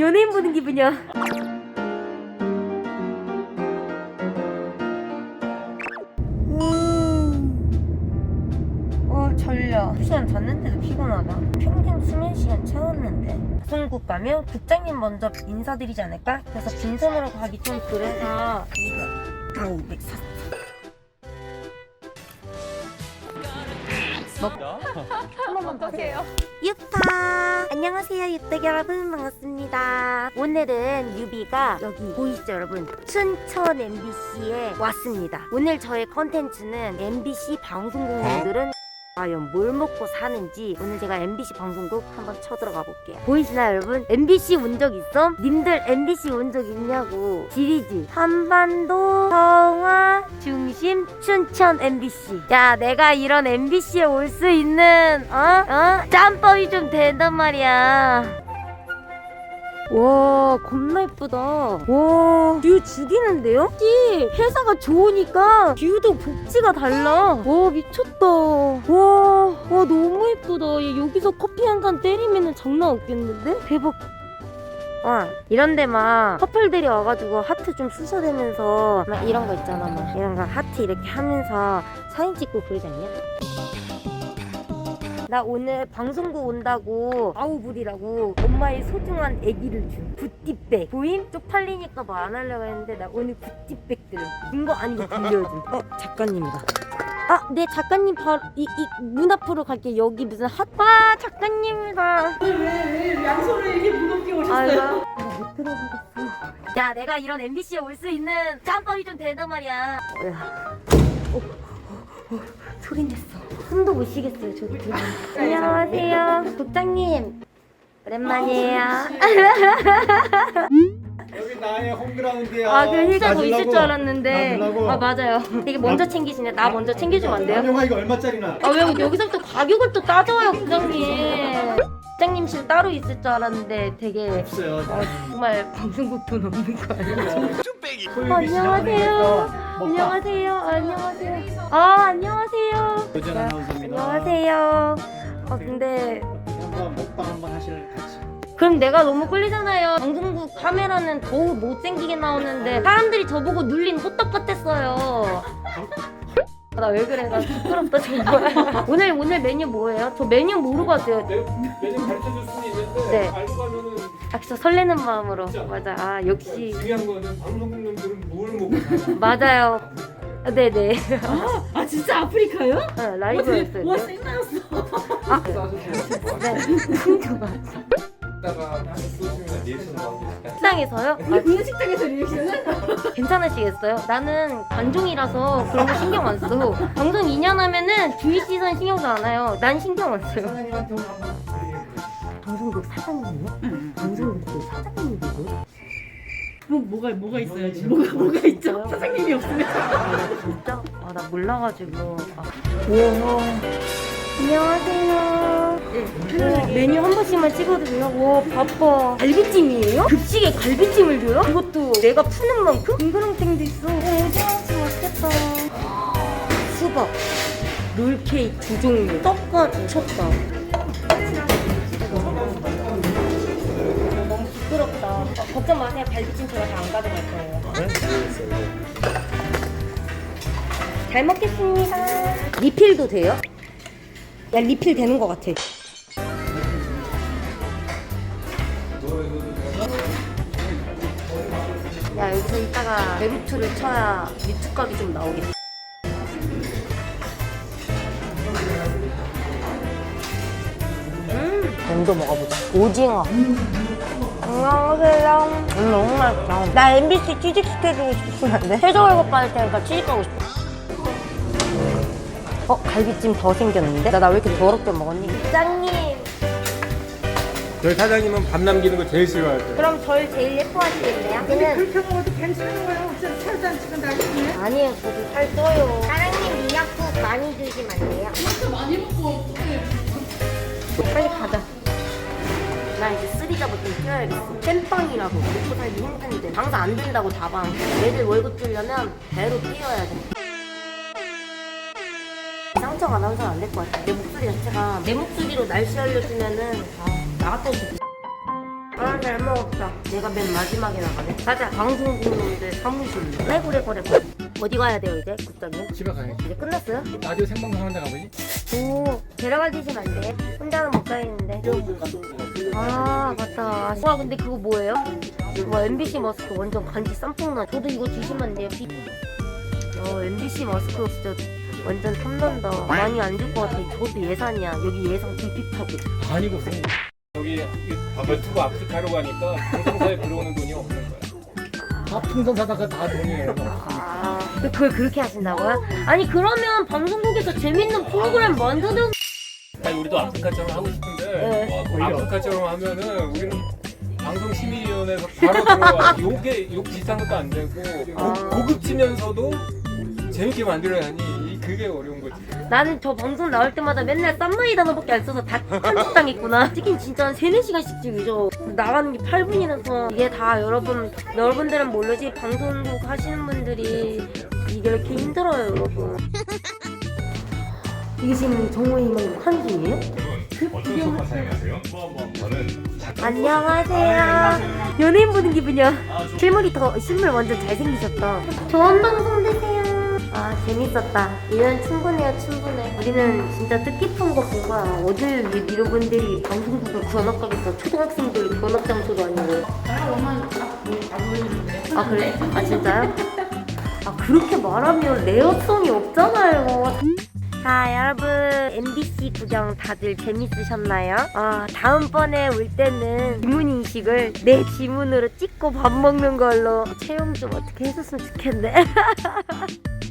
연예인 보는 기분이야. 음. 어. 2시간 잤는데도 피곤하다. 평균 수면 시간 채웠는데. 송국 가면 국장님 먼저 인사드리지 않을까? 그래서 빈손으로 가기 좀 그래서 이거 다 500 샀어. 어떡해요? 유타 안녕하세요 유타 여러분. 반갑습니다. 오늘은 유비가 여기 보이시죠 여러분? 춘천 MBC에 왔습니다. 오늘 저의 컨텐츠는 MBC 방송국님들은 과연 뭘 먹고 사는지 오늘 제가 MBC 방송국 한번 쳐들어가 볼게요 보이시나요 여러분? MBC 온 적 있어? 님들 MBC 온 적 있냐고 지리지 한반도 성화 중심 춘천 MBC 야 내가 이런 MBC에 올 수 있는 어? 어? 짬밥이 좀 된단 말이야 와 겁나 예쁘다 와뷰 죽이는데요? 이 회사가 좋으니까 뷰도 복지가 달라 와 미쳤다 와, 와 너무 예쁘다 얘 여기서 커피 한 잔 때리면은 장난 없겠는데? 대박 어, 이런데 막 커플들이 와가지고 하트 좀 쑤셔대면서 막 이런 거 있잖아 막 이런 거 하트 이렇게 하면서 사진 찍고 그러지 않냐? 나 오늘 방송국 온다고 아우불이라고 엄마의 소중한 애기를 준 굿띠백. 보임? 쪽팔리니까 뭐 안 하려고 했는데 나 오늘 굿띠백 들어. 준거 아니고 빌려준 어 작가님이다. 아, 네 작가님 바로 이이문 앞으로 갈게 여기 무슨 핫바 작가님이다. 왜 양손을 이렇게 무겁게 오셨어요? 나못 들어가겠어 야 내가 이런 MBC에 올 수 있는 짬밥이 좀 된단 말이야. 야. 어, 어, 어, 소리 냈어 숨도 못 쉬겠어요 저 둘이 안녕하세요 국장님 오랜만이에요 여기 나의 홈그라운드야. 아, 그 힐자고? 있을 줄 알았는데. 아, 맞아요. 되게 먼저 챙기시네. 나 먼저 챙겨주면 안 돼요? 안녕하 이거 얼마짜리나? 아, 왜 여기서부터 가격을 또 따져요, 부장님. 부장님 실 따로 있을 줄 알았는데 되게. 없어요. 아, 정말 방송국 돈 없는 거 아니에요? 소유비 어, 안녕하세요. 안녕하세요. 안녕하세요. 아, 안녕하세요. 도전 아나운서입니다. 안녕하세요. 아, 근데. 한번 먹방 한번 하실 같이. 그럼 내가 너무 끌리잖아요. 방송국 카메라는 더욱 못생기게 나오는데 사람들이 저보고 눌린 호떡 같았어요. 나 왜 그래? 나 부끄럽다 정말. 오늘 오늘 메뉴 뭐예요? 저 메뉴 모르고 왔어요. 내 메뉴 가르쳐 줄 수는 있는데 네. 알고 가면은 아 진짜 설레는 마음으로. 맞아. 아 역시 중요한 거는 방송국놈들은 뭘 먹고 사나 맞아요. 아, 네네. 아 진짜 아프리카요? 어, 와 라이브였어요. 와 생나였어. 네. 이따가 쏘시면 리액션 나오니까 식당에서요? 우리 식당에서 리액션을? 아, 괜찮으시겠어요? 나는 관종이라서 그런 거 신경 안 써. 방송 2년 하면은 주위 시선 신경도 안 와요. 난 신경 안 써요. 사장님한테 오늘 한번 방송국 사장님이요? 방송국? 뭐 뭐가 뭐가 있어요? 지금 뭐가 뭐가 있죠? 사장님이 없으면. 진짜? 아, 나 몰라가지고. 아. 우와. 안녕하세요. 네. 메뉴 한 번씩만 찍어도 돼요? 와, 바빠. 갈비찜이에요? 급식에 갈비찜을 줘요? 이것도 내가 푸는 만큼? 둥그렁땡도 있어. 어, 오징어치 맛있겠다. 수박, 롤케이크 두 종류, 떡과 미쳤다. 걱정 마세요. 갈비찜 제가 다 안 가져갈 거예요. 잘 먹겠습니다. 리필도 돼요? 야 리필 되는 것 같아. 야 여기서 이따가 메루트를 쳐야 유튜값이 좀 나오겠다. 음, 먼저 먹어보자. 오징어. 안녕하세요. 음, 너무 맛있다. 나 MBC 취직 시켜주고 싶은데. 최저 월급 받을 테니까 취직하고 싶어. 어, 갈비찜 더 생겼는데? 나나왜 이렇게 더럽게 먹었니? 부장님, 저희 사장님은 밥 남기는 거 제일 싫어할 거예요 그럼 절 제일 예뻐하시겠네요? 저는 그렇게 먹어도 괜찮은 거예요? 진짜 살도 안 찌고 나겠네. 아니에요, 저도 살 쪄요. 사장님 미역국 많이 드시면 안 돼요? 많이 먹고 빨리 가자. 뛰어야겠어. 땜빵이라고 먹고 살기 힘든데 장사 안 된다고 다방. 애들 월급 주려면 배로 뛰어야 돼. 쌍청 아나운서는 안될 것 같아. 내 목소리 자체가 내 목소리로 날씨 알려주면은 아, 나갔다 오고 아, 잘 먹었다. 내가 맨 마지막에 나가네. 가자, 방송국놈들 사무실로. 레고래, 고래, 고래. 어디 가야 돼요, 이제? 국장님? 집에 가야지. 이제 끝났어요? 라디오 생방송 하는 데 가보지? 오, 데려가 주시면 안 돼? 혼자는 못 가겠는데. 아, 맞다. 와, 근데 그거 뭐예요? 와, MBC 마스크 완전 간지 쌈뽕나. 저도 이거 주시면 안 돼요? 비... 어, MBC 마스크 진짜 완전 탐난다. 많이 안 줄 것 같아. 저도 예산이야. 여기 예산 불핍하고. 아니고 여기 유튜브 아프리카로 가니까 방송사에 들어오는 돈이 없는 거야. 다 풍선 사다가 다 돈이에요. 아, 그걸 그렇게 하신다고요? 아니, 그러면 방송국에서 재밌는 프로그램 만드는 아니 우리도 아프리카처럼 하고 싶은데 네. 아프리카처럼 하면은 우리는 방송심의위원회에서 바로 들어와 욕에 욕 비슷한 것도 안 되고 아. 고, 고급지면서도 재밌게 만들어야 하니 이- 그게 어려운 거지. 나는 저 방송 나올 때마다 맨날 쌈마이 단어밖에 안 써서 다 편집당했구나. 치킨 진짜 한 3, 4시간씩 찍이죠. 나가는 게 8분이라서 이게 다 여러분, 여러분들은 모르지 방송국 하시는 분들이 이게 이렇게 힘들어요, 여러분. 이게 지금 정호희망 하는 중이에요? 안녕하세요. 연예인 보는 기분이야. 실물이 더 실물 완전 잘생기셨다. 좋은 방송. 아 재밌었다. 이런 충분해요 충분해. 우리는 진짜 뜻깊은 거 본 거야. 어딜 이 미로분들이 방송국을 견학가겠어. 초등학생들 견학 장소도 아니고. 아 그래? 아 진짜요? 아 그렇게 말하면 레어성이 없잖아요. 자 여러분 MBC 구경 다들 재밌으셨나요? 아 다음번에 올 때는 지문 인식을 내 지문으로 찍고 밥 먹는 걸로 채용 좀 어떻게 해줬으면 좋겠네